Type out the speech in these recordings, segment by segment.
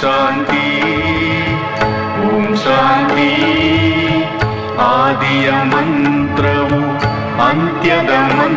ശാന്തി. ഓം ശാന്തി. ആദ്യ മന്ത്രവും അന്ത്യത മന്ത്രവും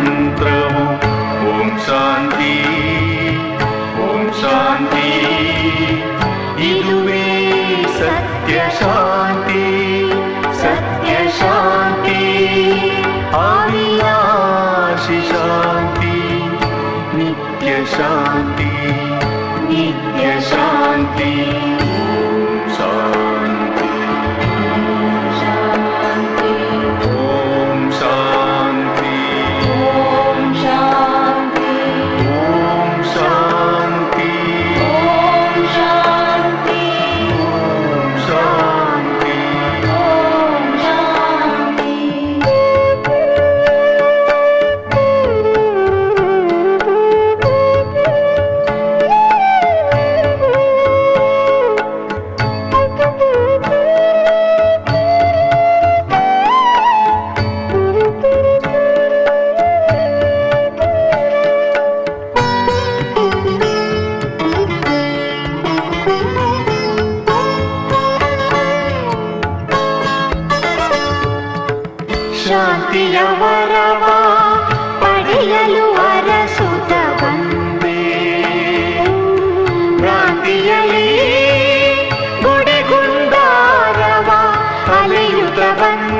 வந்த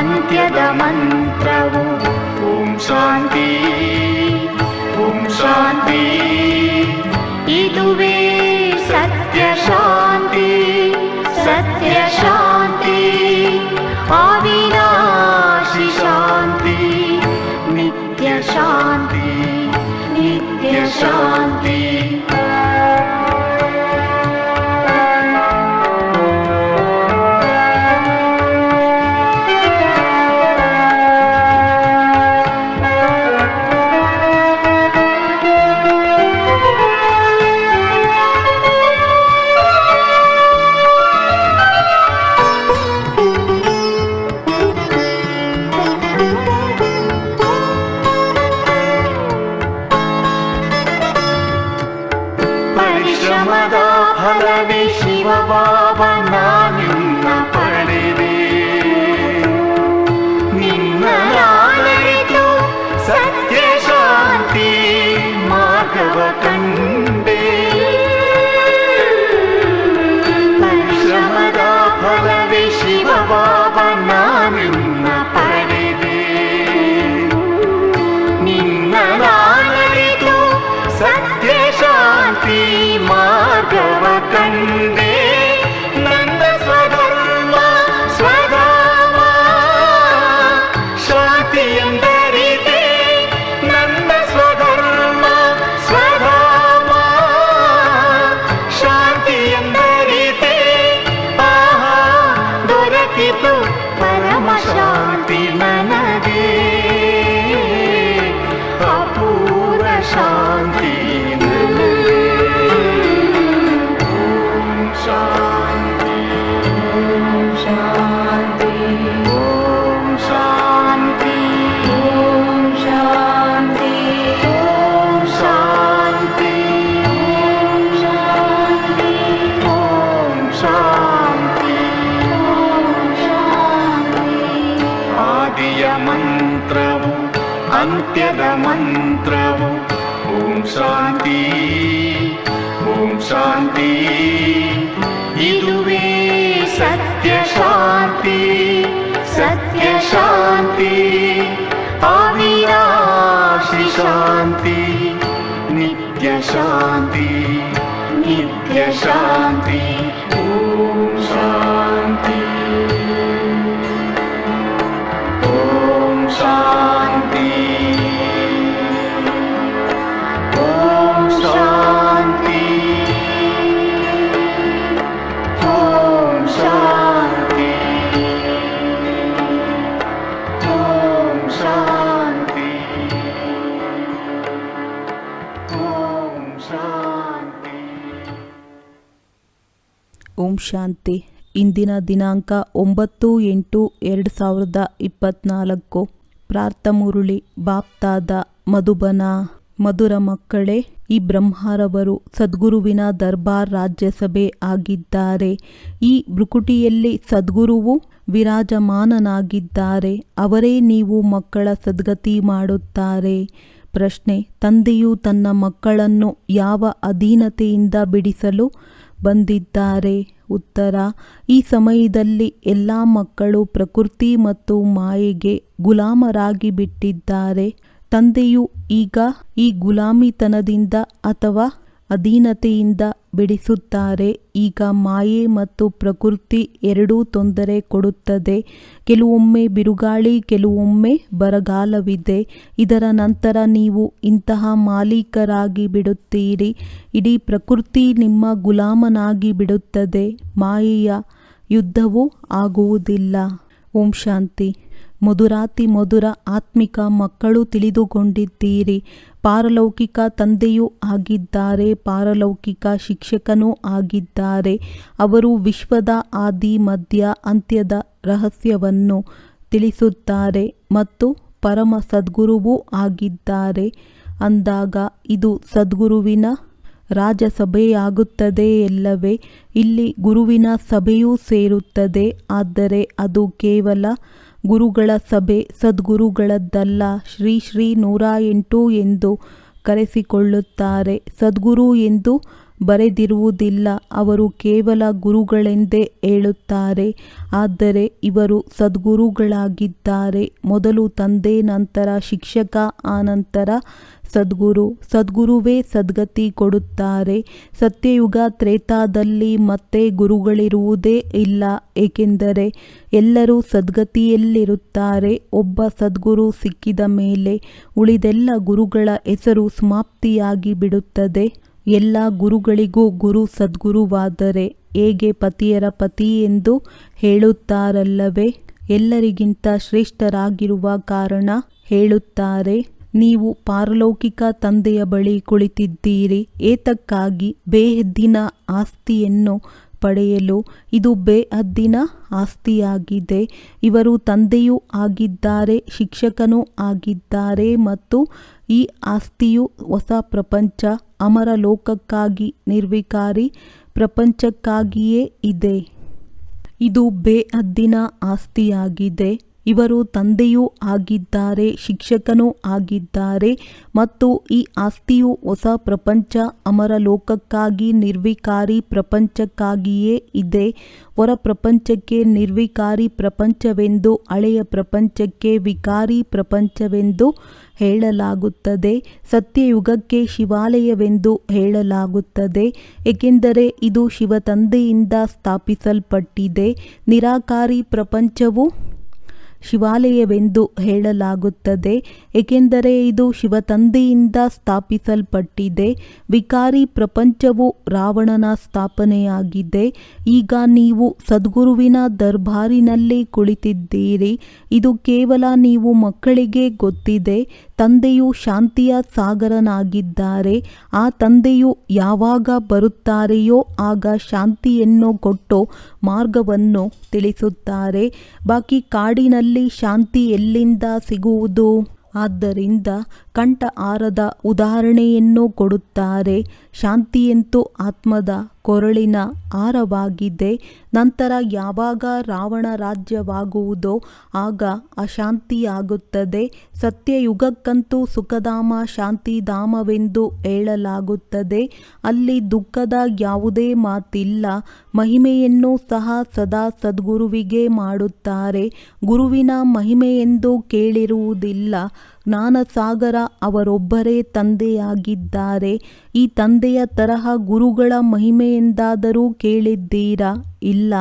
ಅಂತ್ಯದ ಮಂತ್ರವು ಓಂ ಶಾಂತಿ ಓಂ ಶಾಂತಿ ಇದುವೇ ಶಾಂತಿ. ಇಂದಿನ ದಿನಾಂಕ ಒಂಬತ್ತು ಎಂಟು ಎರಡು ಸಾವಿರದ ಇಪ್ಪತ್ನಾಲ್ಕು. ಪ್ರಾರ್ಥಮುರುಳಿ ಬಾಪ್ತಾದ, ಮಧುಬನ, ಮಧುರ ಮಕ್ಕಳೇ, ಈ ಬ್ರಹ್ಮಾರವರು ಸದ್ಗುರುವಿನ ದರ್ಬಾರ್ ರಾಜ್ಯಸಭೆ ಆಗಿದ್ದಾರೆ. ಈ ಬೃಕುಟಿಯಲ್ಲಿ ಸದ್ಗುರುವು ವಿರಾಜಮಾನನಾಗಿದ್ದಾರೆ. ಅವರೇ ನೀವು ಮಕ್ಕಳ ಸದ್ಗತಿ ಮಾಡುತ್ತಾರೆ. ಪ್ರಶ್ನೆ, ತಂದೆಯು ತನ್ನ ಮಕ್ಕಳನ್ನು ಯಾವ ಅಧೀನತೆಯಿಂದ ಬಿಡಿಸಲು ಬಂದಿದ್ದಾರೆ? ಉತ್ತರ. ಈ ಸಮಯದಲ್ಲಿ ಎಲ್ಲ ಮಕ್ಕಳು ಪ್ರಕೃತಿ ಮತ್ತು ಮಾಯೆಗೆ ಗುಲಾಮರಾಗಿ ಬಿಟ್ಟಿದ್ದಾರೆ. ತಂದೆಯು ಈಗ ಈ ಗುಲಾಮಿತನದಿಂದ ಅಥವಾ ಅಧೀನತೆಯಿಂದ ಬಿಡಿಸುತ್ತಾರೆ. ಈಗ ಮಾಯೆ ಮತ್ತು ಪ್ರಕೃತಿ ಎರಡೂ ತೊಂದರೆ ಕೊಡುತ್ತದೆ. ಕೆಲವೊಮ್ಮೆ ಬಿರುಗಾಳಿ, ಕೆಲವೊಮ್ಮೆ ಬರಗಾಲವಿದೆ. ಇದರ ನಂತರ ನೀವು ಇಂತಹ ಮಾಲೀಕರಾಗಿ ಬಿಡುತ್ತೀರಿ. ಇಡೀ ಪ್ರಕೃತಿ ನಿಮ್ಮ ಗುಲಾಮನಾಗಿ ಬಿಡುತ್ತದೆ. ಮಾಯೆಯ ಯುದ್ಧವೂ ಆಗುವುದಿಲ್ಲ. ಓಂ ಶಾಂತಿ. ಮಧುರಾತಿ ಮಧುರ ಆತ್ಮಿಕ ಮಕ್ಕಳು ತಿಳಿದುಕೊಂಡಿದ್ದೀರಿ. ಪಾರಲೌಕಿಕ ತಂದೆಯೂ ಆಗಿದ್ದಾರೆ, ಪಾರಲೌಕಿಕ ಶಿಕ್ಷಕನೂ ಆಗಿದ್ದಾರೆ. ಅವರು ವಿಶ್ವದ ಆದಿ, ಮಧ್ಯ, ಅಂತ್ಯದ ರಹಸ್ಯವನ್ನು ತಿಳಿಸುತ್ತಾರೆ ಮತ್ತು ಪರಮ ಸದ್ಗುರುವೂ ಆಗಿದ್ದಾರೆ. ಅಂದಾಗ ಇದು ಸದ್ಗುರುವಿನ ರಾಜಸಭೆಯಾಗುತ್ತದೆ ಎಲ್ಲವೇ? ಇಲ್ಲಿ ಗುರುವಿನ ಸಭೆಯೂ ಸೇರುತ್ತದೆ, ಆದರೆ ಅದು ಕೇವಲ ಗುರುಗಳ ಸಭೆ ಸದ್ಗುರುಗಳದ್ದಲ್ಲ. ಶ್ರೀ ಶ್ರೀ ನೂರ ಎಂಟು ಎಂದು ಕರೆಸಿಕೊಳ್ಳುತ್ತಾರೆ. ಸದ್ಗುರು ಎಂದು ಬರೆದಿರುವುದಿಲ್ಲ. ಅವರು ಕೇವಲ ಗುರುಗಳೆಂದೇ ಹೇಳುತ್ತಾರೆ. ಆದರೆ ಇವರು ಸದ್ಗುರುಗಳಾಗಿದ್ದಾರೆ. ಮೊದಲು ತಂದೆ, ನಂತರ ಶಿಕ್ಷಕ, ಆನಂತರ ಸದ್ಗುರು. ಸದ್ಗುರುವೇ ಸದ್ಗತಿ ಕೊಡುತ್ತಾರೆ. ಸತ್ಯಯುಗ ತ್ರೇತಾದಲ್ಲಿ ಮತ್ತೆ ಗುರುಗಳಿರುವುದೇ ಇಲ್ಲ. ಏಕೆಂದರೆ ಎಲ್ಲರೂ ಸದ್ಗತಿಯಲ್ಲಿರುತ್ತಾರೆ. ಒಬ್ಬ ಸದ್ಗುರು ಸಿಕ್ಕಿದ ಮೇಲೆ ಉಳಿದೆಲ್ಲ ಗುರುಗಳ ಹೆಸರು ಸಮಾಪ್ತಿಯಾಗಿ ಬಿಡುತ್ತದೆ ಎಲ್ಲ ಗುರುಗಳಿಗೂ ಗುರು ಸದ್ಗುರುವಾದರೆ ಹೇಗೆ ಪತಿಯರ ಪತಿ ಎಂದು ಹೇಳುತ್ತಾರಲ್ಲವೇ? ಎಲ್ಲರಿಗಿಂತ ಶ್ರೇಷ್ಠರಾಗಿರುವ ಕಾರಣ ಹೇಳುತ್ತಾರೆ, ನೀವು ಪಾರಲೌಕಿಕ ತಂದೆಯ ಬಳಿ ಕುಳಿತಿದ್ದೀರಿ, ಏತಕ್ಕಾಗಿ ಬೇಹದ್ದಿನ ಆಸ್ತಿಯನ್ನು ಪಡೆಯಲು. ಇದು ಬೇಹದ್ದಿನ ಆಸ್ತಿಯಾಗಿದೆ. ಇವರು ತಂದೆಯೂ ಆಗಿದ್ದಾರೆ, ಶಿಕ್ಷಕನೂ ಆಗಿದ್ದಾರೆ ಮತ್ತು ಈ ಆಸ್ತಿಯು ಹೊಸ ಪ್ರಪಂಚ ಅಮರ ಲೋಕಕ್ಕಾಗಿ ನಿರ್ವಿಕಾರಿ ಪ್ರಪಂಚಕ್ಕಾಗಿಯೇ ಇದೆ. ಇದು ಬೇಹದ್ದಿನ ಆಸ್ತಿಯಾಗಿದೆ. ಇವರು ತಂದೆಯೂ ಆಗಿದ್ದಾರೆ, ಶಿಕ್ಷಕನೂ ಆಗಿದ್ದಾರೆ ಮತ್ತು ಈ ಆಸ್ತಿಯು ಹೊಸ ಪ್ರಪಂಚ ಅಮರ ಲೋಕಕ್ಕಾಗಿ ನಿರ್ವಿಕಾರಿ ಪ್ರಪಂಚಕ್ಕಾಗಿಯೇ ಇದೆ. ಹೊರ ಪ್ರಪಂಚಕ್ಕೆ ನಿರ್ವಿಕಾರಿ ಪ್ರಪಂಚವೆಂದು, ಹಳೆಯ ಪ್ರಪಂಚಕ್ಕೆ ವಿಕಾರಿ ಪ್ರಪಂಚವೆಂದು ಹೇಳಲಾಗುತ್ತದೆ. ಸತ್ಯಯುಗಕ್ಕೆ ಶಿವಾಲಯವೆಂದು ಹೇಳಲಾಗುತ್ತದೆ. ಏಕೆಂದರೆ ಇದು ಶಿವತಂದೆಯಿಂದ ಸ್ಥಾಪಿಸಲ್ಪಟ್ಟಿದೆ. ನಿರಾಕಾರಿ ಪ್ರಪಂಚವು ಶಿವಾಲಯವೆಂದು ಹೇಳಲಾಗುತ್ತದೆ. ಏಕೆಂದರೆ ಇದು ಶಿವತಂದೆಯಿಂದ ಸ್ಥಾಪಿಸಲ್ಪಟ್ಟಿದೆ. ವಿಕಾರಿ ಪ್ರಪಂಚವು ರಾವಣನ ಸ್ಥಾಪನೆಯಾಗಿದೆ. ಈಗ ನೀವು ಸದ್ಗುರುವಿನ ದರ್ಬಾರಿನಲ್ಲಿ ಕುಳಿತಿದ್ದೀರಿ. ಇದು ಕೇವಲ ನೀವು ಮಕ್ಕಳಿಗೆ ಗೊತ್ತಿದೆ. ತಂದೆಯು ಶಾಂತಿಯ ಸಾಗರನಾಗಿದ್ದಾರೆ. ಆ ತಂದೆಯು ಯಾವಾಗ ಬರುತ್ತಾರೆಯೋ ಆಗ ಶಾಂತಿಯನ್ನು ಕೊಟ್ಟು ಮಾರ್ಗವನ್ನು ತಿಳಿಸುತ್ತಾರೆ. ಬಾಕಿ ಕಾಡಿನಲ್ಲಿ ಶಾಂತಿ ಎಲ್ಲಿಂದ ಸಿಗುವುದು? ಆದ್ದರಿಂದ ಕಂಠಹಾರದ ಉದಾಹರಣೆಯನ್ನು ಕೊಡುತ್ತಾರೆ. ಶಾಂತಿಯಂತೂ ಆತ್ಮದ ಕೊರಳಿನ ಆರವಾಗಿದೆ ನಂತರ ಯಾವಾಗ ರಾವಣ ರಾಜ್ಯವಾಗುವುದೋ ಆಗ ಅಶಾಂತಿಯಾಗುತ್ತದೆ. ಸತ್ಯಯುಗಕ್ಕಂತೂ ಸುಖಧಾಮ ಶಾಂತಿಧಾಮವೆಂದು ಹೇಳಲಾಗುತ್ತದೆ. ಅಲ್ಲಿ ದುಃಖದ ಯಾವುದೇ ಮಾತಿಲ್ಲ. ಮಹಿಮೆಯನ್ನು ಸಹ ಸದಾ ಸದ್ಗುರುವಿಗೆ ಮಾಡುತ್ತಾರೆ. ಗುರುವಿನ ಮಹಿಮೆಯೆಂದು ಕೇಳಿರುವುದಿಲ್ಲ. ಜ್ಞಾನಸಾಗರ ಅವರೊಬ್ಬರೇ ತಂದೆಯಾಗಿದ್ದಾರೆ. ಈ ತಂದೆಯ ತರಹ ಗುರುಗಳ ಮಹಿಮೆಯೆಂದಾದರೂ ಕೇಳಿದ್ದೀರಾ? ಇಲ್ಲ.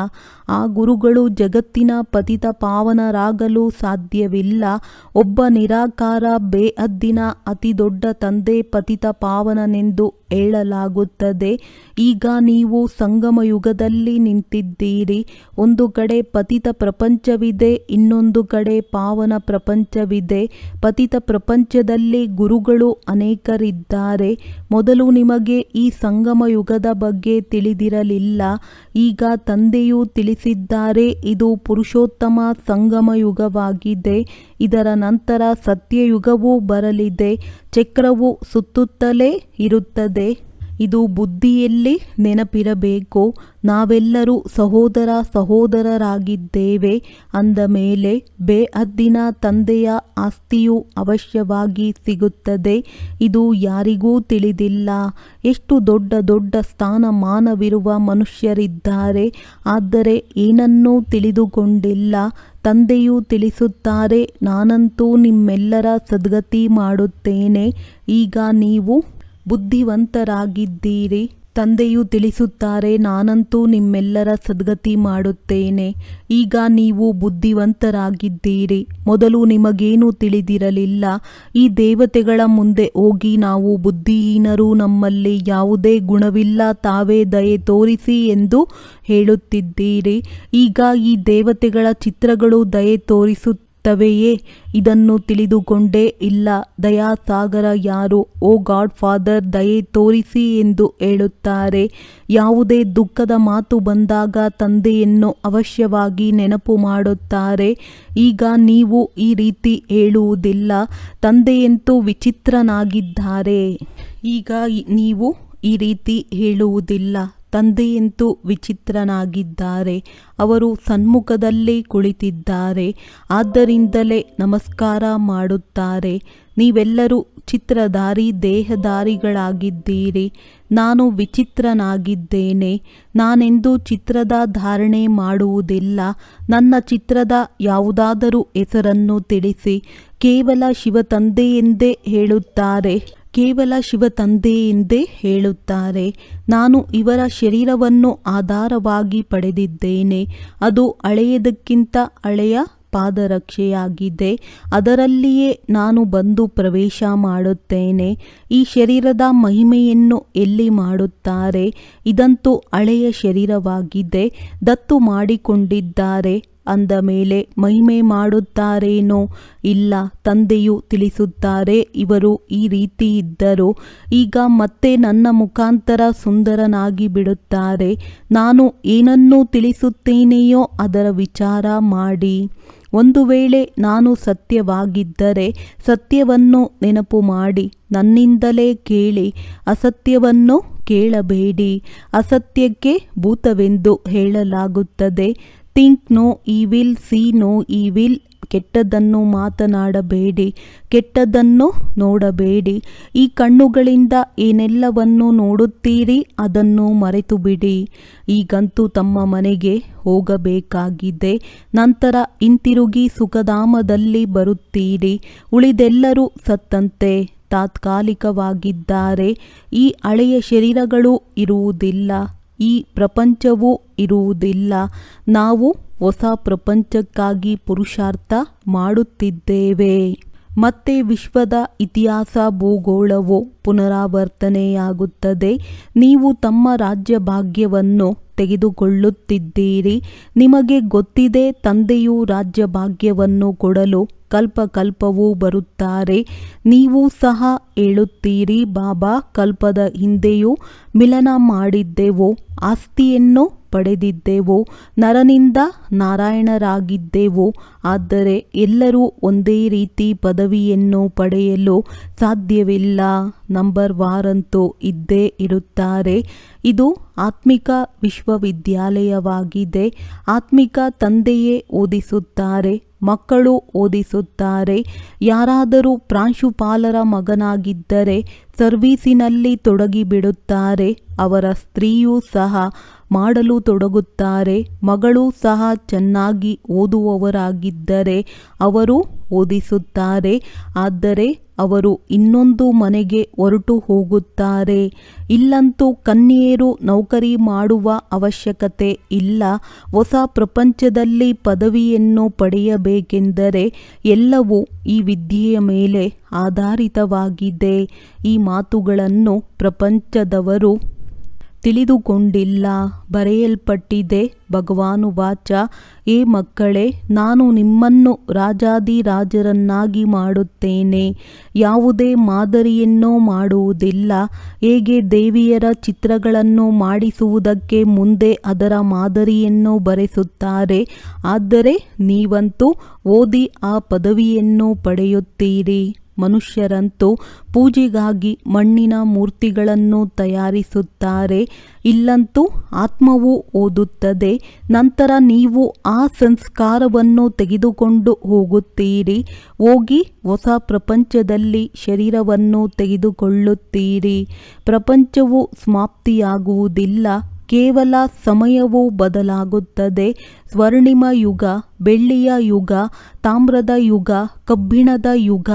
ಆ ಗುರುಗಳು ಜಗತ್ತಿನ ಪತಿತ ಪಾವನರಾಗಲು ಸಾಧ್ಯವಿಲ್ಲ. ಒಬ್ಬ ನಿರಾಕಾರ ಬೇಅದ್ದಿನ ಅತಿ ದೊಡ್ಡ ತಂದೆ ಪತಿತ ಪಾವನನೆಂದು ಹೇಳಲಾಗುತ್ತದೆ. ಈಗ ನೀವು ಸಂಗಮ ಯುಗದಲ್ಲಿ ನಿಂತಿದ್ದೀರಿ. ಒಂದು ಕಡೆ ಪತಿತ ಪ್ರಪಂಚವಿದೆ, ಇನ್ನೊಂದು ಕಡೆ ಪಾವನ ಪ್ರಪಂಚವಿದೆ. ಪತಿತ ಪ್ರಪಂಚದಲ್ಲಿ ಗುರುಗಳು ಅನೇಕರಿದ್ದಾರೆ. ಮೊದಲು ನಿಮಗೆ ಈ ಸಂಗಮ ಯುಗದ ಬಗ್ಗೆ ತಿಳಿದಿರಲಿಲ್ಲ. ಈಗ ತಂದೆಯು ತಿಳಿಸಿದ್ದಾರೆ, ಇದು ಪುರುಷೋತ್ತಮ ಸಂಗಮ ಯುಗವಾಗಿದೆ. ಇದರ ನಂತರ ಸತ್ಯಯುಗವೂ ಬರಲಿದೆ. ಚಕ್ರವು ಸುತ್ತುತ್ತಲೇ ಇರುತ್ತದೆ. ಇದು ಬುದ್ಧಿಯಲ್ಲಿ ನೆನಪಿರಬೇಕು, ನಾವೆಲ್ಲರೂ ಸಹೋದರ ಸಹೋದರರಾಗಿದ್ದೇವೆ ಅಂದ ಮೇಲೆ ಬೇಹದ್ದಿನ ತಂದೆಯ ಆಸ್ತಿಯು ಅವಶ್ಯವಾಗಿ ಸಿಗುತ್ತದೆ. ಇದು ಯಾರಿಗೂ ತಿಳಿದಿಲ್ಲ. ಎಷ್ಟು ದೊಡ್ಡ ದೊಡ್ಡ ಸ್ಥಾನಮಾನವಿರುವ ಮನುಷ್ಯರಿದ್ದಾರೆ. ಆದರೆ ಏನನ್ನೂ ತಿಳಿದುಕೊಂಡಿಲ್ಲ. ತಂದೆಯು ತಿಳಿಸುತ್ತಾರೆ, ನಾನಂತೂ ನಿಮ್ಮೆಲ್ಲರ ಸದ್ಗತಿ ಮಾಡುತ್ತೇನೆ. ಈಗ ನೀವು ಬುದ್ಧಿವಂತರಾಗಿದ್ದೀರಿ. ತಂದೆಯು ತಿಳಿಸುತ್ತಾರೆ, ನಾನಂತೂ ನಿಮ್ಮೆಲ್ಲರ ಸದ್ಗತಿ ಮಾಡುತ್ತೇನೆ. ಈಗ ನೀವು ಬುದ್ಧಿವಂತರಾಗಿದ್ದೀರಿ. ಮೊದಲು ನಿಮಗೇನೂ ತಿಳಿದಿರಲಿಲ್ಲ. ಈ ದೇವತೆಗಳ ಮುಂದೆ ಹೋಗಿ ನಾವು ಬುದ್ಧಿಹೀನರು, ನಮ್ಮಲ್ಲಿ ಯಾವುದೇ ಗುಣವಿಲ್ಲ, ತಾವೇ ದಯೆ ತೋರಿಸಿ ಎಂದು ಹೇಳುತ್ತಿದ್ದೀರಿ. ಈಗ ಈ ದೇವತೆಗಳ ಚಿತ್ರಗಳು ದಯೆ ತೋರಿಸುತ್ತವೆಯೇ ಇದನ್ನು ತಿಳಿದುಕೊಂಡೇ ಇಲ್ಲ. ದಯಾಸಾಗರ ಯಾರು? ಓ ಗಾಡ್, ಫಾದರ್, ದಯೆ ತೋರಿಸಿ ಎಂದು ಹೇಳುತ್ತಾರೆ. ಯಾವುದೇ ದುಃಖದ ಮಾತು ಬಂದಾಗ ತಂದೆಯನ್ನು ಅವಶ್ಯವಾಗಿ ನೆನಪು ಮಾಡುತ್ತಾರೆ. ಈಗ ನೀವು ಈ ರೀತಿ ಹೇಳುವುದಿಲ್ಲ. ತಂದೆಯಂತೂ ವಿಚಿತ್ರನಾಗಿದ್ದಾರೆ. ಈಗ ನೀವು ಈ ರೀತಿ ಹೇಳುವುದಿಲ್ಲ. ತಂದೆಯಂತೂ ವಿಚಿತ್ರನಾಗಿದ್ದಾರೆ. ಅವರು ಸನ್ಮುಖದಲ್ಲೇ ಕುಳಿತಿದ್ದಾರೆ. ಆದ್ದರಿಂದಲೇ ನಮಸ್ಕಾರ ಮಾಡುತ್ತಾರೆ. ನೀವೆಲ್ಲರೂ ಚಿತ್ರಧಾರಿ, ದೇಹಧಾರಿಗಳಾಗಿದ್ದೀರಿ. ನಾನು ವಿಚಿತ್ರನಾಗಿದ್ದೇನೆ. ನಾನೆಂದು ಚಿತ್ರದ ಧಾರಣೆ ಮಾಡುವುದಿಲ್ಲ. ನನ್ನ ಚಿತ್ರದ ಯಾವುದಾದರೂ ಹೆಸರನ್ನು ತಿಳಿಸಿ. ಕೇವಲ ಶಿವತಂದೆ ಎಂದೇ ಹೇಳುತ್ತಾರೆ. ಕೇವಲ ಶಿವ ತಂದೆ ಎಂದೇ ಹೇಳುತ್ತಾರೆ. ನಾನು ಇವರ ಶರೀರವನ್ನು ಆಧಾರವಾಗಿ ಪಡೆದಿದ್ದೇನೆ. ಅದು ಹಳೆಯದಕ್ಕಿಂತ ಹಳೆಯ ಪಾದರಕ್ಷೆಯಾಗಿದೆ. ಅದರಲ್ಲಿಯೇ ನಾನು ಬಂದು ಪ್ರವೇಶ ಮಾಡುತ್ತೇನೆ. ಈ ಶರೀರದ ಮಹಿಮೆಯನ್ನು ಎಲ್ಲಿ ಮಾಡುತ್ತಾರೆ? ಇದಂತೂ ಹಳೆಯ ಶರೀರವಾಗಿದೆ. ದತ್ತು ಮಾಡಿಕೊಂಡಿದ್ದಾರೆ. ಅಂದ ಮೇಲೆ ಮಹಿಮೆ ಮಾಡುತ್ತಾರೇನೋ? ಇಲ್ಲ, ತಂದೆಯು ತಿಳಿಸುತ್ತಾರೆ, ಇವರು ಈ ರೀತಿ ಇದ್ದರು. ಈಗ ಮತ್ತೆ ನನ್ನ ಮುಖಾಂತರ ಸುಂದರನಾಗಿ ಬಿಡುತ್ತಾರೆ. ನಾನು ಏನನ್ನು ತಿಳಿಸುತ್ತೇನೆಯೋ ಅದರ ವಿಚಾರ ಮಾಡಿ. ಒಂದು ವೇಳೆ ನಾನು ಸತ್ಯವಾಗಿದ್ದರೆ ಸತ್ಯವನ್ನು ನೆನಪು ಮಾಡಿ, ನನ್ನಿಂದಲೇ ಕೇಳಿ, ಅಸತ್ಯವನ್ನು ಕೇಳಬೇಡಿ. ಅಸತ್ಯಕ್ಕೆ ಭೂತವೆಂದು ಹೇಳಲಾಗುತ್ತದೆ. Think no evil see no evil ಕೆಟ್ಟದನ್ನು ಮಾತನಾಡಬೇಡಿ, ಕೆಟ್ಟದ್ದನ್ನು ನೋಡಬೇಡಿ. ಈ ಕಣ್ಣುಗಳಿಂದ ಏನೆಲ್ಲವನ್ನು ನೋಡುತ್ತೀರಿ ಅದನ್ನು ಮರೆತು ಬಿಡಿ ಈಗಂತೂ ತಮ್ಮ ಮನೆಗೆ ಹೋಗಬೇಕಾಗಿದೆ. ನಂತರ ಹಿಂತಿರುಗಿ ಸುಖಧಾಮದಲ್ಲಿ ಬರುತ್ತೀರಿ. ಉಳಿದೆಲ್ಲರೂ ಸತ್ತಂತೆ, ತಾತ್ಕಾಲಿಕವಾಗಿದ್ದಾರೆ. ಈ ಹಳೆಯ ಶರೀರಗಳು ಇರುವುದಿಲ್ಲ. ಈ ಪ್ರಪಂಚವೂ ಇರುವುದಿಲ್ಲ. ನಾವು ಹೊಸ ಪ್ರಪಂಚಕ್ಕಾಗಿ ಪುರುಷಾರ್ಥ ಮಾಡುತ್ತಿದ್ದೇವೆ. ಮತ್ತೆ ವಿಶ್ವದ ಇತಿಹಾಸ ಭೂಗೋಳವು ಪುನರಾವರ್ತನೆಯಾಗುತ್ತದೆ. ನೀವು ತಮ್ಮ ರಾಜ್ಯ ಭಾಗ್ಯವನ್ನು ತೆಗೆದುಕೊಳ್ಳುತ್ತಿದ್ದೀರಿ. ನಿಮಗೆ ಗೊತ್ತಿದೆ, ತಂದೆಯು ರಾಜ್ಯ ಭಾಗ್ಯವನ್ನು ಕೊಡಲು ಕಲ್ಪ ಕಲ್ಪವೂ ಬರುತ್ತಾರೆ. ನೀವು ಸಹ ಹೇಳುತ್ತೀರಿ, ಬಾಬಾ, ಕಲ್ಪದ ಹಿಂದೆಯೂ ಮಿಲನ ಮಾಡಿದ್ದೆವು. ಆಸ್ತಿಯನ್ನು ಪಡೆದಿದ್ದೆವು? ನರನಿಂದ ನಾರಾಯಣರಾಗಿದ್ದೆವು? ಆದರೆ ಎಲ್ಲರೂ ಒಂದೇ ರೀತಿ ಪದವಿಯನ್ನು ಪಡೆಯಲು ಸಾಧ್ಯವಿಲ್ಲ. ನಂಬರ್ ವಾರಂತೂ ಇದ್ದೇ ಇರುತ್ತಾರೆ. ಇದು ಆತ್ಮಿಕ ವಿಶ್ವವಿದ್ಯಾಲಯವಾಗಿದೆ. ಆತ್ಮಿಕ ತಂದೆಯೇ ಓದಿಸುತ್ತಾರೆ. ಮಕ್ಕಳು ಓದಿಸುತ್ತಾರೆ. ಯಾರಾದರೂ ಪ್ರಾಂಶುಪಾಲರ ಮಗನಾಗಿದ್ದರೆ ಸರ್ವೀಸಿನಲ್ಲಿ ತೊಡಗಿಬಿಡುತ್ತಾರೆ. ಅವರ ಸ್ತ್ರೀಯೂ ಸಹ ಮಾಡಲು ತೊಡಗುತ್ತಾರೆ. ಮಗಳು ಸಹ ಚೆನ್ನಾಗಿ ಓದುವವರಾಗಿದ್ದರೆ ಅವರು ಓದಿಸುತ್ತಾರೆ. ಆದರೆ ಅವರು ಇನ್ನೊಂದು ಮನೆಗೆ ಹೊರಟು ಹೋಗುತ್ತಾರೆ. ಇಲ್ಲಂತೂ ಕನ್ಯೆಯರು ನೌಕರಿ ಮಾಡುವ ಅವಶ್ಯಕತೆ ಇಲ್ಲ. ಹೊಸ ಪ್ರಪಂಚದಲ್ಲಿ ಪದವಿಯನ್ನು ಪಡೆಯಬೇಕೆಂದರೆ ಎಲ್ಲವೂ ಈ ವಿದ್ಯೆಯ ಮೇಲೆ ಆಧಾರಿತವಾಗಿದೆ. ಈ ಮಾತುಗಳನ್ನು ಪ್ರಪಂಚದವರು ತಿಳಿದುಕೊಂಡಿಲ್ಲ, ಬರೆಯಲ್ಪಟ್ಟಿದೆ, ಭಗವಾನು ವಾಚ, ಏ ಮಕ್ಕಳೇ, ನಾನು ನಿಮ್ಮನ್ನು ರಾಜಾದಿರಾಜರನ್ನಾಗಿ ಮಾಡುತ್ತೇನೆ. ಯಾವುದೇ ಮಾದರಿಯನ್ನೋ ಮಾಡುವುದಿಲ್ಲ. ಹೇಗೆ ದೇವಿಯರ ಚಿತ್ರಗಳನ್ನು ಮಾಡಿಸುವುದಕ್ಕೆ ಮುಂದೆ ಅದರ ಮಾದರಿಯನ್ನು ಬರೆಸುತ್ತಾರೆ. ಆದರೆ ನೀವಂತೂ ಓದಿ ಆ ಪದವಿಯನ್ನು ಪಡೆಯುತ್ತೀರಿ. ಮನುಷ್ಯರಂತೂ ಪೂಜೆಗಾಗಿ ಮಣ್ಣಿನ ಮೂರ್ತಿಗಳನ್ನು ತಯಾರಿಸುತ್ತಾರೆ. ಇಲ್ಲಂತೂ ಆತ್ಮವು ಓದುತ್ತದೆ. ನಂತರ ನೀವು ಆ ಸಂಸ್ಕಾರವನ್ನು ತೆಗೆದುಕೊಂಡು ಹೋಗುತ್ತೀರಿ. ಹೋಗಿ ಹೊಸ ಪ್ರಪಂಚದಲ್ಲಿ ಶರೀರವನ್ನು ತೆಗೆದುಕೊಳ್ಳುತ್ತೀರಿ. ಪ್ರಪಂಚವು ಸಮಾಪ್ತಿಯಾಗುವುದಿಲ್ಲ. ಕೇವಲ ಸಮಯವೂ ಬದಲಾಗುತ್ತದೆ. ಸ್ವರ್ಣಿಮ ಯುಗ, ಬೆಳ್ಳಿಯ ಯುಗ, ತಾಮ್ರದ ಯುಗ, ಕಬ್ಬಿಣದ ಯುಗ.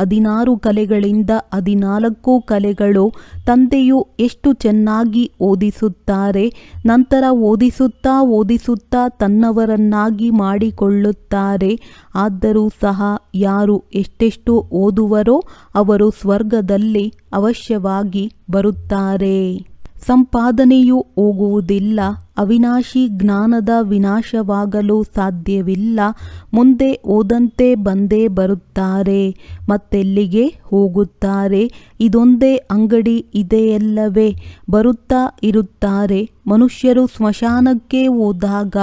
ಹದಿನಾರು ಕಲೆಗಳಿಂದ ಹದಿನಾಲ್ಕು ಕಲೆಗಳು ತಂದೆಯು ಎಷ್ಟು ಚೆನ್ನಾಗಿ ಓದಿಸುತ್ತಾರೆ, ನಂತರ ಓದಿಸುತ್ತಾ ಓದಿಸುತ್ತಾ ತನ್ನವರನ್ನಾಗಿ ಮಾಡಿಕೊಳ್ಳುತ್ತಾರೆ. ಆದರೂ ಸಹ ಯಾರು ಎಷ್ಟೆಷ್ಟು ಓದುವರೋ ಅವರು ಸ್ವರ್ಗದಲ್ಲಿ ಅವಶ್ಯವಾಗಿ ಬರುತ್ತಾರೆ. ಸಂಪಾದನೆಯು ಹೋಗುವುದಿಲ್ಲ. ಅವಿನಾಶಿ ಜ್ಞಾನದ ವಿನಾಶವಾಗಲು ಸಾಧ್ಯವಿಲ್ಲ. ಮುಂದೆ ಓದಂತೆ ಬಂದೇ ಬರುತ್ತಾರೆ, ಮತ್ತೆಲ್ಲಿಗೆ ಹೋಗುತ್ತಾರೆ? ಇದೊಂದೇ ಅಂಗಡಿ ಇದೆಯಲ್ಲವೇ? ಬರುತ್ತಾ ಇರುತ್ತಾರೆ. ಮನುಷ್ಯರು ಸ್ಮಶಾನಕ್ಕೆ ಹೋದಾಗ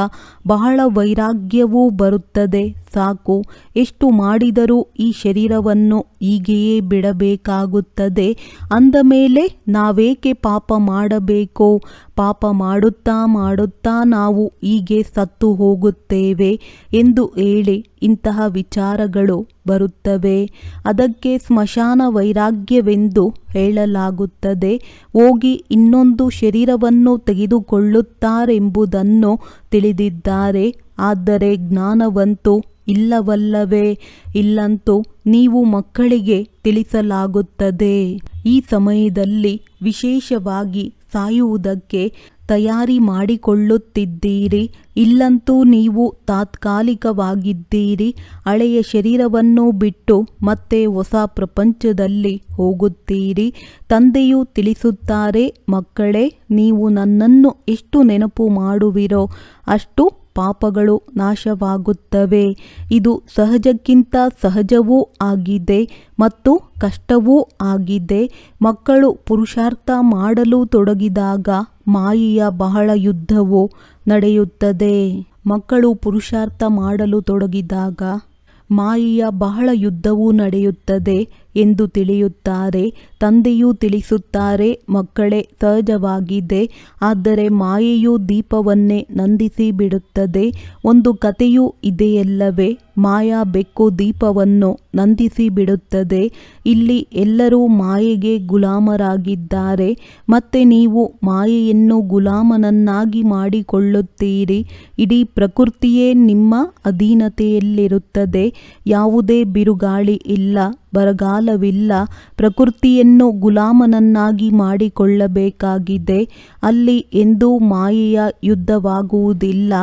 ಬಹಳ ವೈರಾಗ್ಯವೂ ಬರುತ್ತದೆ. ಸಾಕು, ಎಷ್ಟು ಮಾಡಿದರೂ ಈ ಶರೀರವನ್ನು ಹೀಗೆಯೇ ಬಿಡಬೇಕಾಗುತ್ತದೆ. ಅಂದ ಮೇಲೆ ನಾವೇಕೆ ಪಾಪ ಮಾಡಬೇಕು? ಪಾಪ ಮಾಡುತ್ತಾ ಮಾಡುತ್ತಾ ನಾವು ಹೀಗೆ ಸತ್ತು ಹೋಗುತ್ತೇವೆ ಎಂದು ಹೇಳಿ ಇಂತಹ ವಿಚಾರಗಳು ಬರುತ್ತವೆ. ಅದಕ್ಕೆ ಸ್ಮಶಾನ ವೈರಾಗ್ಯವೆಂದು ಹೇಳಲಾಗುತ್ತದೆ. ಹೋಗಿ ಇನ್ನೊಂದು ಶರೀರವನ್ನು ತೆಗೆದುಕೊಳ್ಳುತ್ತಾರೆಂಬುದನ್ನು ತಿಳಿದಿದ್ದಾರೆ. ಆದರೆ ಜ್ಞಾನವಂತೂ ಇಲ್ಲವಲ್ಲವೇ? ಇಲ್ಲಂತೂ ನೀವು ಮಕ್ಕಳಿಗೆ ತಿಳಿಸಲಾಗುತ್ತದೆ. ಈ ಸಮಯದಲ್ಲಿ ವಿಶೇಷವಾಗಿ ಸಾಯುವುದಕ್ಕೆ ತಯಾರಿ ಮಾಡಿಕೊಳ್ಳುತ್ತಿದ್ದೀರಿ. ಇಲ್ಲಂತೂ ನೀವು ತಾತ್ಕಾಲಿಕವಾಗಿದ್ದೀರಿ. ಹಳೆಯ ಶರೀರವನ್ನು ಬಿಟ್ಟು ಮತ್ತೆ ಹೊಸ ಪ್ರಪಂಚದಲ್ಲಿ ಹೋಗುತ್ತೀರಿ. ತಂದೆಯು ತಿಳಿಸುತ್ತಾರೆ, ಮಕ್ಕಳೇ, ನೀವು ನನ್ನನ್ನು ಎಷ್ಟು ನೆನಪು ಮಾಡುವಿರೋ ಅಷ್ಟು ಪಾಪಗಳು ನಾಶವಾಗುತ್ತವೆ. ಇದು ಸಹಜಕ್ಕಿಂತ ಸಹಜವೂ ಆಗಿದೆ ಮತ್ತು ಕಷ್ಟವೂ ಆಗಿದೆ. ಮಕ್ಕಳು ಪುರುಷಾರ್ಥ ಮಾಡಲು ತೊಡಗಿದಾಗ ಮಾಯಿಯ ಬಹಳ ಯುದ್ಧವು ನಡೆಯುತ್ತದೆ. ಮಕ್ಕಳು ಪುರುಷಾರ್ಥ ಮಾಡಲು ತೊಡಗಿದಾಗ ಮಾಯಿಯ ಬಹಳ ಯುದ್ಧವೂ ನಡೆಯುತ್ತದೆ ಎಂದು ತಿಳಿಯುತ್ತಾರೆ. ತಂದೆಯೂ ತಿಳಿಸುತ್ತಾರೆ, ಮಕ್ಕಳೇ, ಸಹಜವಾಗಿದೆ, ಆದರೆ ಮಾಯೆಯು ದೀಪವನ್ನೇ ನಂದಿಸಿ ಬಿಡುತ್ತದೆ ಒಂದು ಕಥೆಯೂ ಇದೆಯಲ್ಲವೇ, ಮಾಯಾ ಬೆಕ್ಕು ದೀಪವನ್ನು ನಂದಿಸಿ ಬಿಡುತ್ತದೆ ಇಲ್ಲಿ ಎಲ್ಲರೂ ಮಾಯೆಗೆ ಗುಲಾಮರಾಗಿದ್ದಾರೆ. ಮತ್ತೆ ನೀವು ಮಾಯೆಯನ್ನು ಗುಲಾಮನನ್ನಾಗಿ ಮಾಡಿಕೊಳ್ಳುತ್ತೀರಿ. ಇಡೀ ಪ್ರಕೃತಿಯೇ ನಿಮ್ಮ ಅಧೀನತೆಯಲ್ಲಿರುತ್ತದೆ. ಯಾವುದೇ ಬಿರುಗಾಳಿ ಇಲ್ಲ, ಬರಗಾಲವಿಲ್ಲ. ಪ್ರಕೃತಿಯನ್ನು ಗುಲಾಮನನ್ನಾಗಿ ಮಾಡಿಕೊಳ್ಳಬೇಕಾಗಿದೆ. ಅಲ್ಲಿ ಎಂದೂ ಮಾಯೆಯ ಯುದ್ಧವಾಗುವುದಿಲ್ಲ.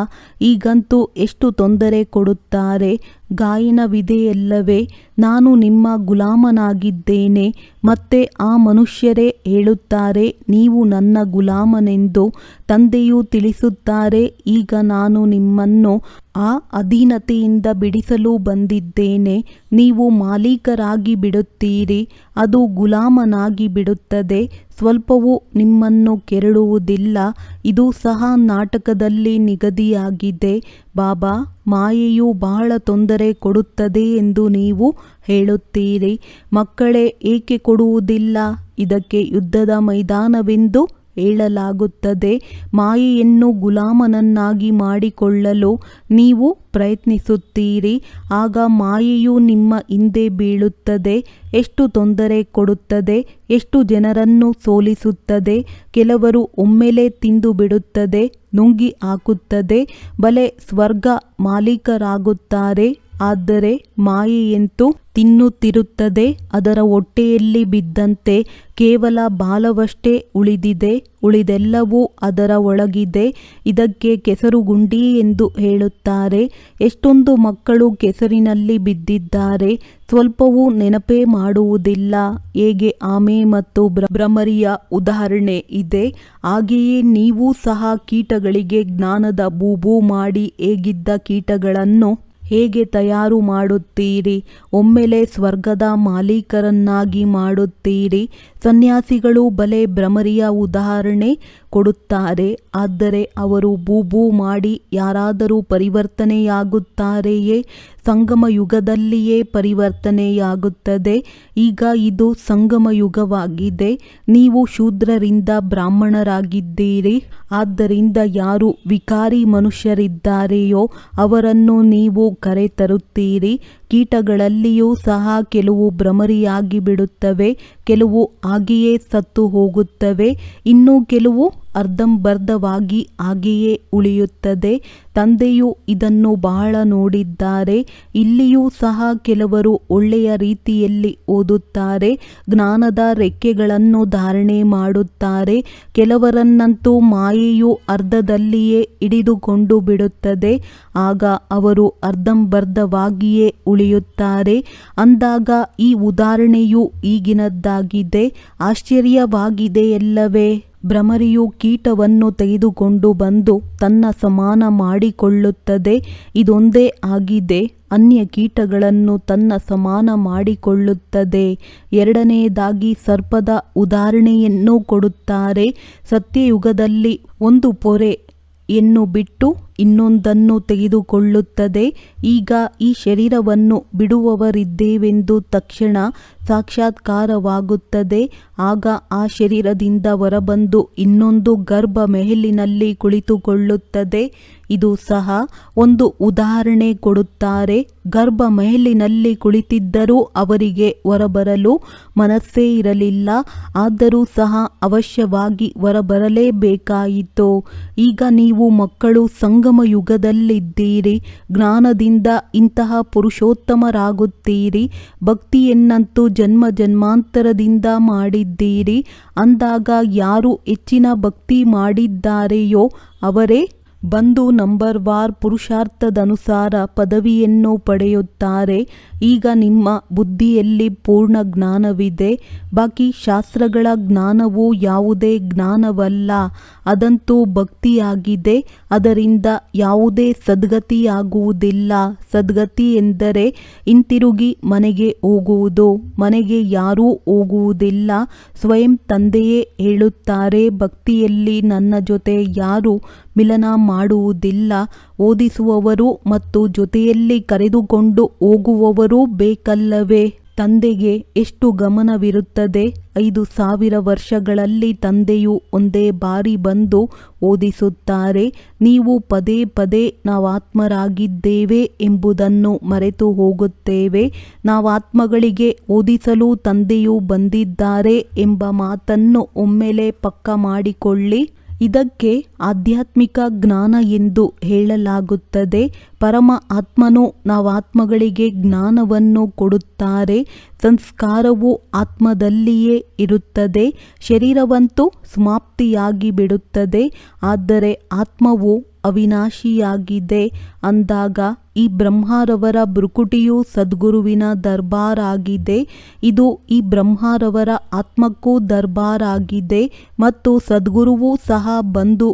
ಈಗಂತೂ ಎಷ್ಟು ತೊಂದರೆ ಕೊಡುತ್ತಾರೆ. ಗಾಯನವಿದೆಯಲ್ಲವೇ ನಾನು ನಿಮ್ಮ ಗುಲಾಮನಾಗಿದ್ದೇನೆ. ಮತ್ತೆ ಆ ಮನುಷ್ಯರೇ ಹೇಳುತ್ತಾರೆ, ನೀವು ನನ್ನ ಗುಲಾಮನೆಂದು ತಂದೆಯು ತಿಳಿಸುತ್ತಾರೆ. ಈಗ ನಾನು ನಿಮ್ಮನ್ನು ಆ ಅಧೀನತೆಯಿಂದ ಬಿಡಿಸಲು ಬಂದಿದ್ದೇನೆ. ನೀವು ಮಾಲೀಕರಾಗಿ ಬಿಡುತ್ತೀರಿ, ಅದು ಗುಲಾಮನಾಗಿ ಬಿಡುತ್ತದೆ. ಸ್ವಲ್ಪವೂ ನಿಮ್ಮನ್ನು ಕೆರಳುವುದಿಲ್ಲ. ಇದು ಸಹ ನಾಟಕದಲ್ಲಿ ನಿಗದಿಯಾಗಿದೆ. ಬಾಬಾ, ಮಾಯೆಯು ಬಹಳ ತೊಂದರೆ ಕೊಡುತ್ತದೆ ಎಂದು ನೀವು ಹೇಳುತ್ತೀರಿ. ಮಕ್ಕಳೇ, ಏಕೆ ಕೊಡುವುದಿಲ್ಲ? ಇದಕ್ಕೆ ಯುದ್ಧದ ಮೈದಾನವೆಂದು ಹೇಳಲಾಗುತ್ತದೆ. ಮಾಯೆಯನ್ನು ಗುಲಾಮನನ್ನಾಗಿ ಮಾಡಿಕೊಳ್ಳಲು ನೀವು ಪ್ರಯತ್ನಿಸುತ್ತೀರಿ. ಆಗ ಮಾಯೆಯು ನಿಮ್ಮ ಹಿಂದೆ ಬೀಳುತ್ತದೆ. ಎಷ್ಟು ತೊಂದರೆ ಕೊಡುತ್ತದೆ, ಎಷ್ಟು ಜನರನ್ನು ಸೋಲಿಸುತ್ತದೆ, ಕೆಲವರು ಒಮ್ಮೆಲೆ ತಿಂದು ಬಿಡುತ್ತದೆ ನುಂಗಿ ಹಾಕುತ್ತದೆ, ಬಲೆ ಸ್ವರ್ಗ ಮಾಲೀಕರಾಗುತ್ತಾರೆ. ಆದರೆ ಮಾಯೆಯಂತೂ ತಿನ್ನುತ್ತಿರುತ್ತದೆ, ಅದರ ಹೊಟ್ಟೆಯಲ್ಲಿ ಬಿದ್ದಂತೆ ಕೇವಲ ಬಾಲವಷ್ಟೇ ಉಳಿದಿದೆ, ಉಳಿದೆಲ್ಲವೂ ಅದರ ಒಳಗಿದೆ. ಇದಕ್ಕೆ ಕೆಸರುಗುಂಡಿ ಎಂದು ಹೇಳುತ್ತಾರೆ. ಎಷ್ಟೊಂದು ಮಕ್ಕಳು ಕೆಸರಿನಲ್ಲಿ ಬಿದ್ದಿದ್ದಾರೆ, ಸ್ವಲ್ಪವೂ ನೆನಪೇ ಮಾಡುವುದಿಲ್ಲ. ಹೇಗೆ ಆಮೆ ಮತ್ತು ಭ್ರ- ಭ್ರಮರಿಯ ಉದಾಹರಣೆ ಇದೆ. ಹಾಗೆಯೇ ನೀವು ಸಹ ಕೀಟಗಳಿಗೆ ಜ್ಞಾನದ ಬೂಬು ಮಾಡಿ ಹೇಗಿದ್ದ ಕೀಟಗಳನ್ನು ಹೇಗೆ ತಯಾರು ಮಾಡುತ್ತೀರಿ? ಒಮ್ಮೆಲೆ ಸ್ವರ್ಗದ ಮಾಲೀಕರನ್ನಾಗಿ ಮಾಡುತ್ತೀರಿ. ಸನ್ಯಾಸಿಗಳು ಬಲೆ ಭ್ರಮರಿಯ ಉದಾಹರಣೆ. ಕೊಡುತ್ತಾರೆ. ಆದರೆ ಅವರು ಬೂಬೂ ಮಾಡಿ ಯಾರಾದರೂ ಪರಿವರ್ತನೆಯಾಗುತ್ತಾರೆಯೇ? ಸಂಗಮ ಯುಗದಲ್ಲಿಯೇ ಪರಿವರ್ತನೆಯಾಗುತ್ತದೆ. ಈಗ ಇದು ಸಂಗಮ ಯುಗವಾಗಿದೆ ನೀವು ಶೂದ್ರರಿಂದ ಬ್ರಾಹ್ಮಣರಾಗಿದ್ದೀರಿ. ಆದ್ದರಿಂದ ಯಾರು ವಿಕಾರಿ ಮನುಷ್ಯರಿದ್ದಾರೆಯೋ ಅವರನ್ನು ನೀವು ಕರೆತರುತ್ತೀರಿ. ಕೀಟಗಳಲ್ಲಿಯೂ ಸಹ ಕೆಲವು ಭ್ರಮರಿಯಾಗಿ ಬಿಡುತ್ತವೆ ಕೆಲವು ಆಗಿಯೇ ಸತ್ತು ಹೋಗುತ್ತವೆ. ಇನ್ನು ಕೆಲವು ಅರ್ಧಂಬರ್ಧವಾಗಿ ಹಾಗೆಯೇ ಉಳಿಯುತ್ತದೆ. ತಂದೆಯು ಇದನ್ನು ಬಹಳ ನೋಡಿದ್ದಾರೆ. ಇಲ್ಲಿಯೂ ಸಹ ಕೆಲವರು ಒಳ್ಳೆಯ ರೀತಿಯಲ್ಲಿ ಓದುತ್ತಾರೆ. ಜ್ಞಾನದ ರೆಕ್ಕೆಗಳನ್ನು ಧಾರಣೆ ಮಾಡುತ್ತಾರೆ. ಕೆಲವರನ್ನಂತೂ ಮಾಯೆಯು ಅರ್ಧದಲ್ಲಿಯೇ ಹಿಡಿದುಕೊಂಡು ಬಿಡುತ್ತದೆ. ಆಗ ಅವರು ಅರ್ಧಂಬರ್ಧವಾಗಿಯೇ ಉಳಿಯುತ್ತಾರೆ. ಅಂದಾಗ ಈ ಉದಾಹರಣೆಯು ಈಗಿನದ್ದಾಗಿದೆ. ಆಶ್ಚರ್ಯವಾಗಿದೆಯಲ್ಲವೇ? ಭ್ರಮರಿಯು ಕೀಟವನ್ನು ತೆಗೆದುಕೊಂಡು ಬಂದು ತನ್ನ ಸಮಾನ ಮಾಡಿಕೊಳ್ಳುತ್ತದೆ. ಇದೊಂದೇ ಆಗಿದೆ. ಅನ್ಯ ಕೀಟಗಳನ್ನು ತನ್ನ ಸಮಾನ ಮಾಡಿಕೊಳ್ಳುತ್ತದೆ. ಎರಡನೆಯದಾಗಿ ಸರ್ಪದ ಉದಾಹರಣೆಯನ್ನು ಕೊಡುತ್ತಾರೆ. ಸತ್ಯಯುಗದಲ್ಲಿ ಒಂದು ಪೊರೆ ಯನ್ನು ಬಿಟ್ಟು ಇನ್ನೊಂದನ್ನು ತೆಗೆದುಕೊಳ್ಳುತ್ತದೆ. ಈಗ ಈ ಶರೀರವನ್ನು ಬಿಡುವವರಿದ್ದೇವೆಂದು ತಕ್ಷಣ ಸಾಕ್ಷಾತ್ಕಾರವಾಗುತ್ತದೆ. ಆಗ ಆ ಶರೀರದಿಂದ ಹೊರಬಂದು ಇನ್ನೊಂದು ಗರ್ಭ ಮೆಹಲಿನಲ್ಲಿ ಕುಳಿತುಕೊಳ್ಳುತ್ತದೆ. ಇದು ಸಹ ಒಂದು ಉದಾಹರಣೆ ಕೊಡುತ್ತಾರೆ. ಗರ್ಭ ಮೆಹಲಿನಲ್ಲಿ ಕುಳಿತಿದ್ದರೂ ಅವರಿಗೆ ಹೊರಬರಲು ಮನಸ್ಸೇ ಇರಲಿಲ್ಲ. ಆದರೂ ಸಹ ಅವಶ್ಯವಾಗಿ ಹೊರಬರಲೇಬೇಕಾಯಿತು. ಈಗ ನೀವು ಮಕ್ಕಳು ಸಂಗಮ ಯುಗದಲ್ಲಿದ್ದೀರಿ ಜ್ಞಾನದಿಂದ ಇಂತಹ ಪುರುಷೋತ್ತಮರಾಗುತ್ತೀರಿ, ಭಕ್ತಿಯನ್ನಂತೂ ಜನ್ಮ ಜನ್ಮಾಂತರದಿಂದ ಮಾಡಿದ್ದೀರಿ, ಅಂದಾಗ ಯಾರು ಹೆಚ್ಚಿನ ಭಕ್ತಿ ಮಾಡಿದ್ದಾರೆಯೋ ಅವರೇ ಬಂದು ನಂಬರ್ ವಾರ್ ಪುರುಷಾರ್ಥದನುಸಾರ ಪದವಿಯನ್ನು ಪಡೆಯುತ್ತಾರೆ. ಈಗ ನಿಮ್ಮ ಬುದ್ಧಿಯಲ್ಲಿ ಪೂರ್ಣ ಜ್ಞಾನವಿದೆ. ಬಾಕಿ ಶಾಸ್ತ್ರಗಳ ಜ್ಞಾನವು ಯಾವುದೇ ಜ್ಞಾನವಲ್ಲ. ಅದಂತೂ ಭಕ್ತಿಯಾಗಿದೆ. ಅದರಿಂದ ಯಾವುದೇ ಸದ್ಗತಿಯಾಗುವುದಿಲ್ಲ. ಸದ್ಗತಿ ಎಂದರೆ ಹಿಂತಿರುಗಿ ಮನೆಗೆ ಹೋಗುವುದು. ಮನೆಗೆ ಯಾರೂ ಹೋಗುವುದಿಲ್ಲ. ಸ್ವಯಂ ತಂದೆಯೇ ಹೇಳುತ್ತಾರೆ, ಭಕ್ತಿಯಲ್ಲಿ ನನ್ನ ಜೊತೆ ಯಾರು ಮಿಲನ ಮಾಡುವುದಿಲ್ಲ. ಓದಿಸುವವರು ಮತ್ತು ಜೊತೆಯಲ್ಲಿ ಕರೆದುಕೊಂಡು ಹೋಗುವವರೂ ಬೇಕಲ್ಲವೇ? ತಂದೆಗೆ ಎಷ್ಟು ಗಮನವಿರುತ್ತದೆ? ಐದು ಸಾವಿರ ವರ್ಷಗಳಲ್ಲಿ ತಂದೆಯು ಒಂದೇ ಬಾರಿ ಬಂದು ಓದಿಸುತ್ತಾರೆ. ನೀವು ಪದೇ ಪದೇ ನಾವಾತ್ಮರಾಗಿದ್ದೇವೆ ಎಂಬುದನ್ನು ಮರೆತು ಹೋಗುತ್ತೇವೆ. ನಾವಾತ್ಮಗಳಿಗೆ ಓದಿಸಲು ತಂದೆಯು ಬಂದಿದ್ದಾರೆ ಎಂಬ ಮಾತನ್ನು ಒಮ್ಮೆಲೆ ಪಕ್ಕ ಮಾಡಿಕೊಳ್ಳಿ. ಇದಕ್ಕೆ ಆಧ್ಯಾತ್ಮಿಕ ಜ್ಞಾನ ಎಂದು ಹೇಳಲಾಗುತ್ತದೆ. ಪರಮ ಆತ್ಮನು ನಾವಾತ್ಮಗಳಿಗೆ ಜ್ಞಾನವನ್ನು ಕೊಡುತ್ತಾರೆ. ಸಂಸ್ಕಾರವು ಆತ್ಮದಲ್ಲಿಯೇ ಇರುತ್ತದೆ, ಶರೀರವಂತೂ ಸಮಾಪ್ತಿಯಾಗಿ ಬಿಡುತ್ತದೆ ಆದರೆ ಆತ್ಮವು ಅವಿನಾಶಿಯಾಗಿದೆ. ಅಂದಾಗ ಈ ಬ್ರಹ್ಮಾರವರ ಬೃಕುಟಿಯು ಸದ್ಗುರುವಿನ ದರ್ಬಾರಾಗಿದೆ. ಇದು ಈ ಬ್ರಹ್ಮಾರವರ ಆತ್ಮಕ್ಕೂ ದರ್ಬಾರಾಗಿದೆ ಮತ್ತು ಸದ್ಗುರುವೂ ಸಹ ಬಂದು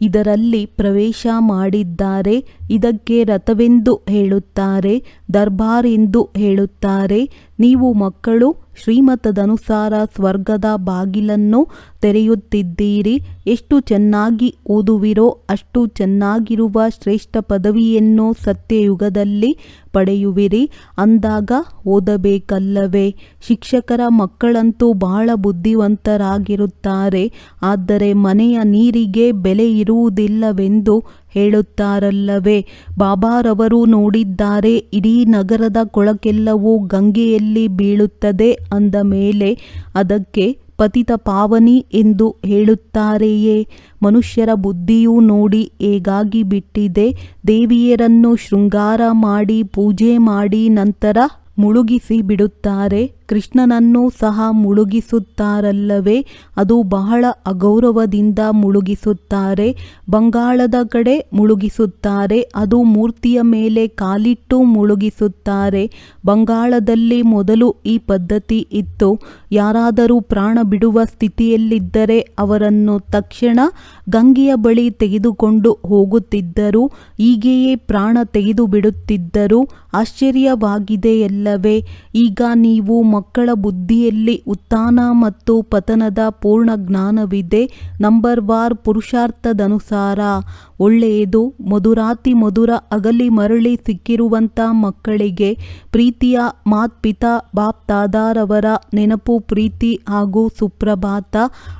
ಇದರಲ್ಲಿ ಪ್ರವೇಶ ಮಾಡಿದ್ದಾರೆ. ಇದಕ್ಕೆ ರಥವೆಂದು ಹೇಳುತ್ತಾರೆ. ದರ್ಬಾರ್ ಎಂದು ಹೇಳುತ್ತಾರೆ. ನೀವು ಮಕ್ಕಳು, ಶ್ರೀಮತದನುಸಾರ ಸ್ವರ್ಗದ ಬಾಗಿಲನ್ನು ತೆರೆಯುತ್ತಿದ್ದೀರಿ. ಎಷ್ಟು ಚೆನ್ನಾಗಿ ಓದುವಿರೋ, ಅಷ್ಟು ಚೆನ್ನಾಗಿರುವ ಶ್ರೇಷ್ಠ ಪದವಿಯನ್ನು ಸತ್ಯಯುಗದಲ್ಲಿ ಪಡೆಯುವಿರಿ. ಅಂದಾಗ ಓದಬೇಕಲ್ಲವೇ? ಶಿಕ್ಷಕರ ಮಕ್ಕಳಂತೂ ಬಹಳ ಬುದ್ಧಿವಂತರಾಗಿರುತ್ತಾರೆ. ಆದರೆ ಮನೆಯ ನೀರಿಗೆ ಬೆಲೆ ಇರುವುದಿಲ್ಲವೆಂದು ಹೇಳುತ್ತಾರಲ್ಲವೇ? ಬಾಬಾರವರು ನೋಡಿದ್ದಾರೆ, ಇಡೀ ನಗರದ ಕೊಳಕೆಲ್ಲವೂ ಗಂಗೆಯಲ್ಲಿ ಬೀಳುತ್ತದೆ ಅಂದ ಮೇಲೆ ಅದಕ್ಕೆ ಪತಿತ ಪಾವನಿ ಎಂದು ಹೇಳುತ್ತಾರೆಯೇ? ಮನುಷ್ಯರ ಬುದ್ಧಿಯೂ ನೋಡಿ ಹೇಗಾಗಿ ಬಿಟ್ಟಿದೆ. ದೇವಿಯರನ್ನು ಶೃಂಗಾರ ಮಾಡಿ, ಪೂಜೆ ಮಾಡಿ ನಂತರ ಮುಳುಗಿಸಿ ಬಿಡುತ್ತಾರೆ. ಕೃಷ್ಣನನ್ನು ಸಹ ಮುಳುಗಿಸುತ್ತಾರಲ್ಲವೇ? ಅದು ಬಹಳ ಅಗೌರವದಿಂದ ಮುಳುಗಿಸುತ್ತಾರೆ, ಬಂಗಾಳದ ಕಡೆ ಮುಳುಗಿಸುತ್ತಾರೆ, ಅದು ಮೂರ್ತಿಯ ಮೇಲೆ ಕಾಲಿಟ್ಟು ಮುಳುಗಿಸುತ್ತಾರೆ. ಬಂಗಾಳದಲ್ಲಿ ಮೊದಲು ಈ ಪದ್ಧತಿ ಇತ್ತು. ಯಾರಾದರೂ ಪ್ರಾಣ ಬಿಡುವ ಸ್ಥಿತಿಯಲ್ಲಿದ್ದರೆ ಅವರನ್ನು ತಕ್ಷಣ ಗಂಗೆಯ ಬಳಿ ತೆಗೆದುಕೊಂಡು ಹೋಗುತ್ತಿದ್ದರು. ಹೀಗೆಯೇ ಪ್ರಾಣ ತೆಗೆದು ಬಿಡುತ್ತಿದ್ದರು ಆಶ್ಚರ್ಯವಾಗಿದೆಯಲ್ಲವೇ? ಈಗ ನೀವು ಮಕ್ಕಳ ಬುದ್ಧಿಯಲ್ಲಿ ಉತ್ಥಾನ ಮತ್ತು ಪತನದ ಪೂರ್ಣ ಜ್ಞಾನವಿದೆ. ನಂಬರ್ ವಾರ್ ಪುರುಷಾರ್ಥದನುಸಾರ. ಒಳ್ಳೆಯದು, ಮಧುರಾತಿ ಮಧುರ, ಅಗಲಿ ಮರಳಿ ಸಿಕ್ಕಿರುವಂಥ ಮಕ್ಕಳಿಗೆ ಪ್ರೀತಿಯ ಮಾತ್ಪಿತಾ ಬಾಪ್ ದಾದಾರವರ ನೆನಪು, ಪ್ರೀತಿ ಹಾಗೂ ಸುಪ್ರಭಾತ.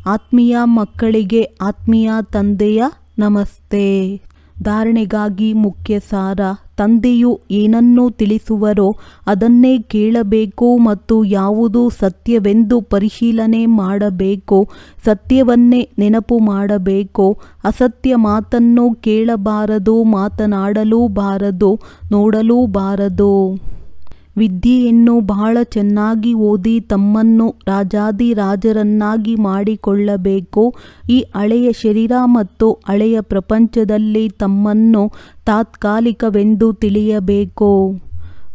ಆತ್ಮೀಯ ಮಕ್ಕಳಿಗೆ ಆತ್ಮೀಯ ತಂದೆಯ ನಮಸ್ತೆ. ಧಾರಣೆಗಾಗಿ ಮುಖ್ಯ ಸಾರ. ತಂದೆಯು ಏನನ್ನು ತಿಳಿಸುವರೋ ಅದನ್ನೇ ಕೇಳಬೇಕು ಮತ್ತು ಯಾವುದು ಸತ್ಯವೆಂದು ಪರಿಶೀಲನೆ ಮಾಡಬೇಕು, ಸತ್ಯವನ್ನೇ ನೆನಪು ಮಾಡಬೇಕು, ಅಸತ್ಯ ಮಾತನ್ನು ಕೇಳಬಾರದು, ಮಾತನಾಡಲೂ ಬಾರದು, ನೋಡಲೂ ಬಾರದು. ವಿದ್ಯೆಯನ್ನು ಬಹಳ ಚೆನ್ನಾಗಿ ಓದಿ ತಮ್ಮನ್ನು ರಾಜಾದಿರಾಜರನ್ನಾಗಿ ಮಾಡಿಕೊಳ್ಳಬೇಕು? ಈ ಹಳೆಯ ಶರೀರ ಮತ್ತು ಹಳೆಯ ಪ್ರಪಂಚದಲ್ಲಿ ತಮ್ಮನ್ನು ತಾತ್ಕಾಲಿಕವೆಂದು ತಿಳಿಯಬೇಕು?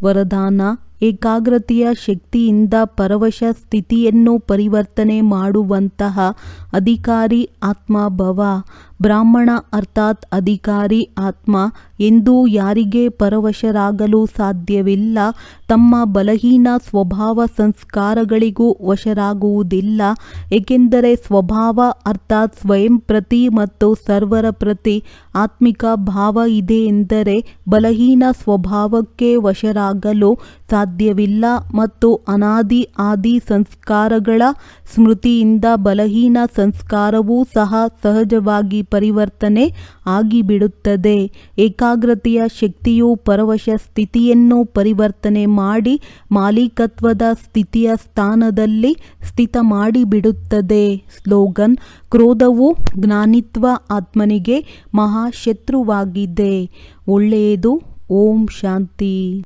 ವರದಾನ, ಏಕಾಗ್ರತೆಯ ಶಕ್ತಿಯಿಂದ ಪರವಶ ಸ್ಥಿತಿಯನ್ನು ಪರಿವರ್ತನೆ ಮಾಡುವಂತಹ ಅಧಿಕಾರಿ ಆತ್ಮಭವ. ಬ್ರಾಹ್ಮಣ ಅರ್ಥಾತ್ ಅಧಿಕಾರಿ ಆತ್ಮ ಎಂದು ಯಾರಿಗೆ ಪರವಶರಾಗಲು ಸಾಧ್ಯವಿಲ್ಲ, ತಮ್ಮ ಬಲಹೀನ ಸ್ವಭಾವ ಸಂಸ್ಕಾರಗಳಿಗೂ ವಶರಾಗುವುದಿಲ್ಲ, ಏಕೆಂದರೆ ಸ್ವಭಾವ ಅರ್ಥಾತ್ ಸ್ವಯಂ ಪ್ರತಿ ಮತ್ತು ಸರ್ವರ ಪ್ರತಿ ಆತ್ಮಿಕ ಭಾವ ಇದೆ ಎಂದರೆ ಬಲಹೀನ ಸ್ವಭಾವಕ್ಕೆ ವಶರಾಗಲು ಸಾಧ್ಯವಿಲ್ಲ ಮತ್ತು ಅನಾದಿ ಆದಿ ಸಂಸ್ಕಾರಗಳ ಸ್ಮೃತಿಯಿಂದ ಬಲಹೀನ ಸಂಸ್ಕಾರವೂ ಸಹ ಸಹಜವಾಗಿ ಪರಿವರ್ತನೆ ಆಗಿಬಿಡುತ್ತದೆ. ಏಕಾಗ್ರತೆಯ ಶಕ್ತಿಯು ಪರವಶ ಸ್ಥಿತಿಯನ್ನು ಪರಿವರ್ತನೆ ಮಾಡಿ ಮಾಲೀಕತ್ವದ ಸ್ಥಿತಿಯ ಸ್ಥಾನದಲ್ಲಿ ಸ್ಥಿತ ಮಾಡಿಬಿಡುತ್ತದೆ. ಸ್ಲೋಗನ್, ಕ್ರೋಧವು ಜ್ಞಾನಿತ್ವ ಆತ್ಮನಿಗೆ ಮಹಾಶತ್ರುವಾಗಿದೆ. ಒಳ್ಳೆಯದು, ಓಂ ಶಾಂತಿ.